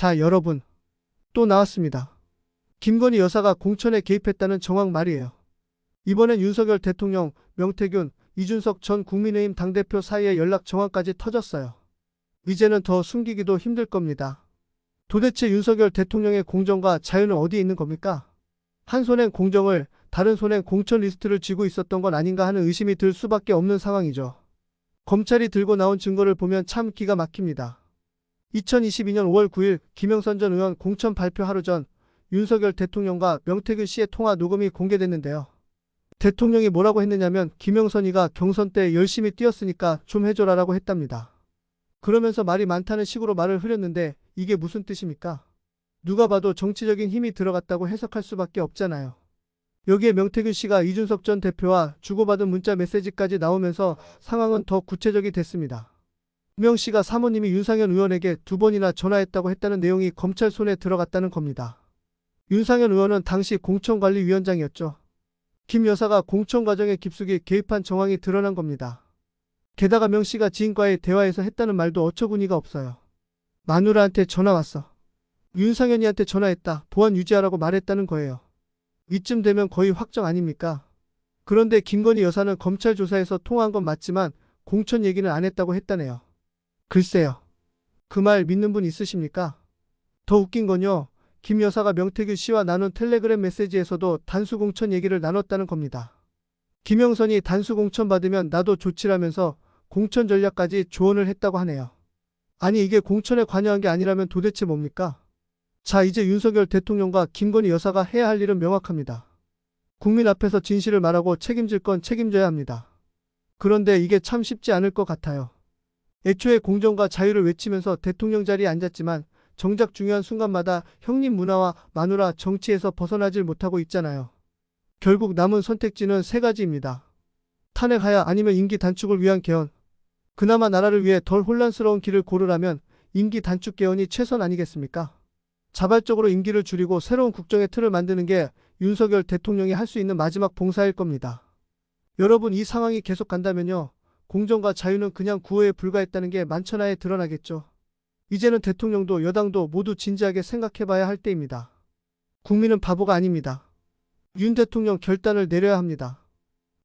자, 여러분. 또 나왔습니다. 김건희 여사가 공천에 개입했다는 정황 말이에요. 이번엔 윤석열 대통령, 명태균, 이준석 전 국민의힘 당대표 사이의 연락 정황까지 터졌어요. 이제는 더 숨기기도 힘들 겁니다. 도대체 윤석열 대통령의 공정과 자유는 어디에 있는 겁니까? 한 손엔 공정을, 다른 손엔 공천 리스트를 쥐고 있었던 건 아닌가 하는 의심이 들 수밖에 없는 상황이죠. 검찰이 들고 나온 증거를 보면 참 기가 막힙니다. 2022년 5월 9일 김영선 전 의원 공천 발표 하루 전 윤석열 대통령과 명태균 씨의 통화 녹음이 공개됐는데요. 대통령이 뭐라고 했느냐면 김영선이가 경선 때 열심히 뛰었으니까 좀 해줘라 라고 했답니다. 그러면서 말이 많다는 식으로 말을 흐렸는데 이게 무슨 뜻입니까? 누가 봐도 정치적인 힘이 들어갔다고 해석할 수밖에 없잖아요. 여기에 명태균 씨가 이준석 전 대표와 주고받은 문자 메시지까지 나오면서 상황은 더 구체적이 됐습니다. 명 씨가 사모님이 윤상현 의원에게 두 번이나 전화했다고 했다는 내용이 검찰 손에 들어갔다는 겁니다. 윤상현 의원은 당시 공천관리위원장이었죠. 김 여사가 공천 과정에 깊숙이 개입한 정황이 드러난 겁니다. 게다가 명 씨가 지인과의 대화에서 했다는 말도 어처구니가 없어요. 마누라한테 전화 왔어. 윤상현이한테 전화했다. 보안 유지하라고 말했다는 거예요. 이쯤 되면 거의 확정 아닙니까? 그런데 김건희 여사는 검찰 조사에서 통화한 건 맞지만 공천 얘기는 안 했다고 했다네요. 글쎄요. 그 말 믿는 분 있으십니까? 더 웃긴 건요. 김 여사가 명태균 씨와 나눈 텔레그램 메시지에서도 단수 공천 얘기를 나눴다는 겁니다. 김영선이 단수 공천 받으면 나도 조치라면서 공천 전략까지 조언을 했다고 하네요. 아니 이게 공천에 관여한 게 아니라면 도대체 뭡니까? 자 이제 윤석열 대통령과 김건희 여사가 해야 할 일은 명확합니다. 국민 앞에서 진실을 말하고 책임질 건 책임져야 합니다. 그런데 이게 참 쉽지 않을 것 같아요. 애초에 공정과 자유를 외치면서 대통령 자리에 앉았지만 정작 중요한 순간마다 형님 문화와 마누라 정치에서 벗어나질 못하고 있잖아요. 결국 남은 선택지는 세 가지입니다. 탄핵하야 아니면 임기 단축을 위한 개헌. 그나마 나라를 위해 덜 혼란스러운 길을 고르라면 임기 단축 개헌이 최선 아니겠습니까? 자발적으로 임기를 줄이고 새로운 국정의 틀을 만드는 게 윤석열 대통령이 할 수 있는 마지막 봉사일 겁니다. 여러분 이 상황이 계속 간다면요. 공정과 자유는 그냥 구호에 불과했다는 게 만천하에 드러나겠죠. 이제는 대통령도 여당도 모두 진지하게 생각해봐야 할 때입니다. 국민은 바보가 아닙니다. 윤 대통령 결단을 내려야 합니다.